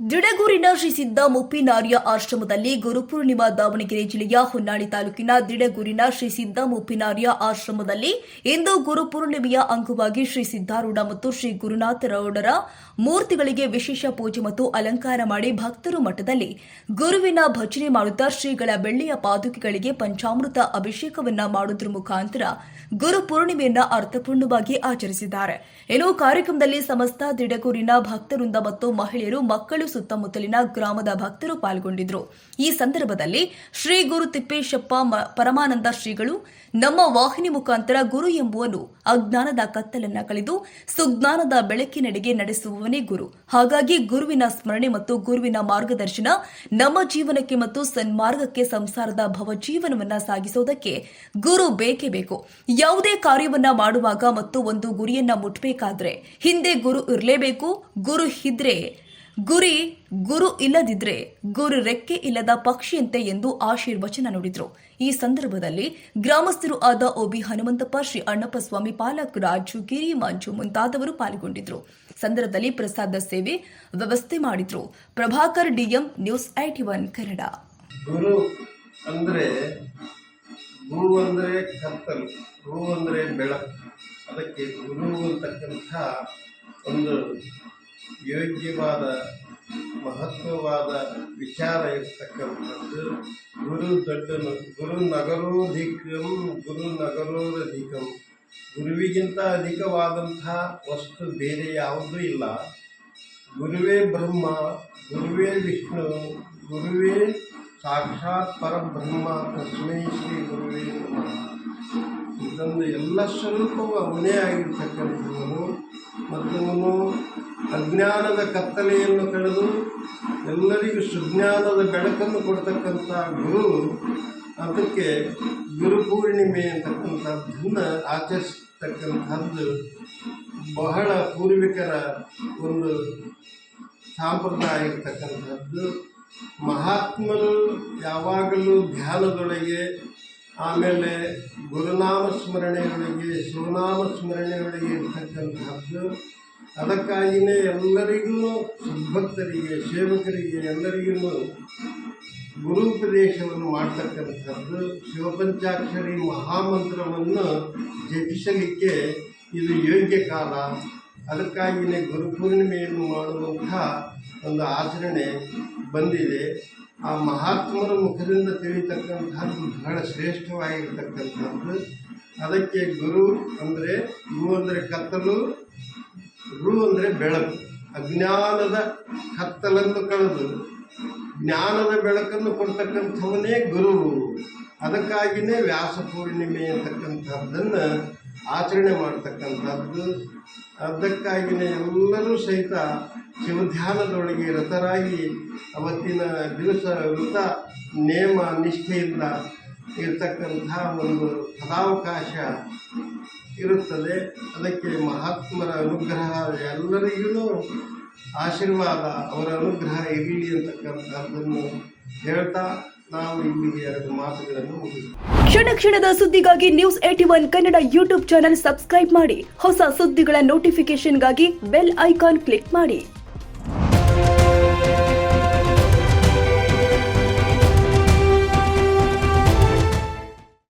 ದಿಡಗೂರಿನ ಶ್ರೀ ಸಿದ್ದ ಮುಪ್ಪಿನಾರ್ಯ ಆಶ್ರಮದಲ್ಲಿ ಗುರುಪೂರ್ಣಿಮಾ ದಾವಣಗೆರೆ ಜಿಲ್ಲೆಯ ಹೊನ್ನಾಳಿ ತಾಲೂಕಿನ ದಿಡಗೂರಿನ ಶ್ರೀ ಸಿದ್ದ ಮುಪ್ಪಿನಾರ್ಯ ಆಶ್ರಮದಲ್ಲಿ ಇಂದು ಗುರುಪೂರ್ಣಿಮೆಯ ಅಂಗವಾಗಿ ಶ್ರೀ ಸಿದ್ದಾರೂಢ ಮತ್ತು ಶ್ರೀ ಗುರುನಾಥರೌಡರ ಮೂರ್ತಿಗಳಿಗೆ ವಿಶೇಷ ಪೂಜೆ ಮತ್ತು ಅಲಂಕಾರ ಮಾಡಿ ಭಕ್ತರು ಮಠದಲ್ಲಿ ಗುರುವಿನ ಭಜನೆ ಮಾಡುತ್ತಾ ಶ್ರೀಗಳ ಬೆಳ್ಳಿಯ ಪಾದುಕೆಗಳಿಗೆ ಪಂಚಾಮೃತ ಅಭಿಷೇಕವನ್ನ ಮಾಡುವುದರ ಮುಖಾಂತರ ಗುರು ಪೂರ್ಣಿಮೆಯನ್ನ ಅರ್ಥಪೂರ್ಣವಾಗಿ ಆಚರಿಸಿದ್ದಾರೆ. ಇನ್ನು ಕಾರ್ಯಕ್ರಮದಲ್ಲಿ ಸಮಸ್ತ ದಿಡಗೂರಿನ ಭಕ್ತರುಂದ ಮತ್ತು ಮಹಿಳೆಯರು ಮಕ್ಕಳು ಸುತ್ತಮುತ್ತಲಿನ ಗ್ರಾಮದ ಭಕ್ತರು ಪಾಲ್ಗೊಂಡಿದ್ರು. ಈ ಸಂದರ್ಭದಲ್ಲಿ ಶ್ರೀ ಗುರು ತಿಪ್ಪೇಶಪ್ಪ ಪರಮಾನಂದ ಶ್ರೀಗಳು, ನಮ್ಮ ವಾಹಿನಿ ಮುಖಾಂತರ ಗುರು ಎಂಬುವನು ಅಜ್ಞಾನದ ಕತ್ತಲನ್ನ ಕಳೆದು ಸುಜ್ಞಾನದ ಬೆಳಕಿನಡೆಗೆ ನಡೆಸುವವನೇ ಗುರು. ಹಾಗಾಗಿ ಗುರುವಿನ ಸ್ಮರಣೆ ಮತ್ತು ಗುರುವಿನ ಮಾರ್ಗದರ್ಶನ ನಮ್ಮ ಜೀವನಕ್ಕೆ ಮತ್ತು ಸನ್ಮಾರ್ಗಕ್ಕೆ ಸಂಸಾರದ ಭವಜೀವನವನ್ನ ಸಾಗಿಸೋದಕ್ಕೆ ಗುರು ಬೇಕೇ ಬೇಕು. ಯಾವುದೇ ಕಾರ್ಯವನ್ನ ಮಾಡುವಾಗ ಮತ್ತು ಒಂದು ಗುರಿಯನ್ನ ಮುಟ್ಟಬೇಕಾದ್ರೆ ಹಿಂದೆ ಗುರು ಇರಲೇಬೇಕು, ಗುರು ಇದ್ರೆ ಗುರಿ ಗುರು ಇಲ್ಲದಿದ್ರೆ ಗುರು ರೆಕ್ಕೆ ಇಲ್ಲದ ಪಕ್ಷಿಯಂತೆ ಎಂದು ಆಶೀರ್ವಚನ ನುಡಿದ್ರು. ಈ ಸಂದರ್ಭದಲ್ಲಿ ಗ್ರಾಮಸ್ಥರು ಆದ ಓಬಿ ಹನುಮಂತಪ್ಪ, ಶ್ರೀ ಅಣ್ಣಪ್ಪ ಸ್ವಾಮಿ ಪಾಲಕ್, ರಾಜು ಗಿರಿ, ಮಂಜು ಮುಂತಾದವರು ಪಾಲ್ಗೊಂಡಿದ್ರು. ಸಂದರ್ಭದಲ್ಲಿ ಪ್ರಸಾದ ಸೇವೆ ವ್ಯವಸ್ಥೆ ಮಾಡಿದ್ರು. Prabhakar, DM news IT one Kannada. ಗುರು ಅಂದ್ರೆ ಗುರು ಅಂದ್ರೆ ಕತ್ತಲು ರು ಅಂದ್ರೆ ಬೆಳಕು ಅದಕ್ಕೆ ಗುರು ಅಂತಕ್ಕಂಥ ಒಂದು ಯೋಗ್ಯವಾದ, ಮಹತ್ವವಾದ ವಿಚಾರ ಇರ್ತಕ್ಕಂಥದ್ದು ಗುರು ದೊಡ್ಡನು, ಗುರು ನಗರೋಧಿಕಂ, ಗುರು ನಗರೋರಧಿಕಂ. ಗುರುವಿಗಿಂತ ಅಧಿಕವಾದಂಥ ವಸ್ತು ಬೇರೆ ಯಾವುದೂ ಇಲ್ಲ. ಗುರುವೇ ಬ್ರಹ್ಮ, ಗುರುವೇ ವಿಷ್ಣು, ಗುರುವೇ ಸಾಕ್ಷಾತ್ ಪರಬ್ರಹ್ಮ, ತಸ್ಮೈ ಶ್ರೀ ಗುರುವೇ ಇದೊಂದು ಎಲ್ಲ ಸ್ವರೂಪವೂ ಅವನೇ ಆಗಿರ್ತಕ್ಕಂಥವನು. ಮತ್ತು ಅಜ್ಞಾನದ ಕತ್ತಲೆಯನ್ನು ಕಳೆದು ಎಲ್ಲರಿಗೂ ಸುಜ್ಞಾನದ ಬೆಳಕನ್ನು ಕೊಡ್ತಕ್ಕಂಥ ಗುರು, ಅದಕ್ಕೆ ಗುರುಪೂರ್ಣಿಮೆ ಅಂತಕ್ಕಂಥದ್ದನ್ನು ಆಚರಿಸ್ತಕ್ಕಂಥದ್ದು ಬಹಳ ಪೂರ್ವಿಕರ ಒಂದು ಸಾಂಪ್ರದಾಯ ಇರ್ತಕ್ಕಂಥದ್ದು. ಮಹಾತ್ಮರು ಯಾವಾಗಲೂ ಧ್ಯಾನದೊಳಗೆ, ಆಮೇಲೆ ಗುರುನಾಮ ಸ್ಮರಣೆಯೊಳಗೆ ಶಿವನಾಮ ಸ್ಮರಣೆಯೊಳಗೆ ಇರ್ತಕ್ಕಂಥದ್ದು. ಅದಕ್ಕಾಗಿಯೇ ಎಲ್ಲರಿಗೂ ಸದ್ಭಕ್ತರಿಗೆ ಸೇವಕರಿಗೆ ಎಲ್ಲರಿಗೂ ಗುರುಪ್ರದೇಶವನ್ನು ಮಾಡ್ತಕ್ಕಂಥದ್ದು ಶಿವಪಂಚಾಕ್ಷರಿ ಮಹಾಮಂತ್ರವನ್ನು ಜಪಿಸಲಿಕ್ಕೆ ಇದು ಯೋಗ್ಯ ಕಾಲ. ಅದಕ್ಕಾಗಿಯೇ ಗುರುಪೂರ್ಣಿಮೆಯನ್ನು ಮಾಡುವಂತಹ ಒಂದು ಆಚರಣೆ ಬಂದಿದೆ. ಆ ಮಹಾತ್ಮರ ಮುಖದಿಂದ ತಿಳಿತಕ್ಕಂಥದ್ದು ಬಹಳ ಶ್ರೇಷ್ಠವಾಗಿರ್ತಕ್ಕಂಥದ್ದು. ಅದಕ್ಕೆ ಗುರು ಅಂದರೆ ಗುರು ಅಂದರೆ ಕತ್ತಲು ರು ಅಂದರೆ ಬೆಳಕು. ಅಜ್ಞಾನದ ಕತ್ತಲನ್ನು ಕಳೆದು, ಜ್ಞಾನದ ಬೆಳಕನ್ನು ಕೊಡ್ತಕ್ಕಂಥವನೇ ಗುರು. ಅದಕ್ಕಾಗಿಯೇ ವ್ಯಾಸ ಪೂರ್ಣಿಮೆ ಅಂತಕ್ಕಂಥದ್ದನ್ನು ಆಚರಣೆ ಮಾಡ್ತಕ್ಕಂಥದ್ದು. ಅದಕ್ಕಾಗಿಯೇ ಎಲ್ಲರೂ ಸಹಿತ ಶಿವಧ್ಯಾನದೊಳಗೆ ರಥರಾಗಿ ಅವತ್ತಿನ ದಿವಸ ವೃತ ನೇಮ, ನಿಷ್ಠೆಯಿಂದ ಇರತಕ್ಕಂಥ ಒಂದು ಫಲಾವಕಾಶ ಇರುತ್ತದೆ. ಅದಕ್ಕೆ ಮಹಾತ್ಮರ ಅನುಗ್ರಹ, ಎಲ್ಲರಿಗೂ ಆಶೀರ್ವಾದ, ಅವರ ಅನುಗ್ರಹ ಇರಲಿ ಅಂತಕ್ಕಂಥದ್ದನ್ನು ಹೇಳ್ತಾ ನಾವು ಇಲ್ಲಿಗೆ ಎರಡು ಮಾತುಗಳನ್ನು ಕ್ಷಣ ಕ್ಷಣದ ಸುದ್ದಿಗಾಗಿ news AT one Kannada YouTube channel subscribe ಮಾಡಿ. ಹೊಸ ಸುದ್ದಿಗಳ ನೋಟಿಫಿಕೇಶನ್ಗಾಗಿ ಬೆಲ್ ಐಕಾನ್ ಕ್ಲಿಕ್ ಮಾಡಿ.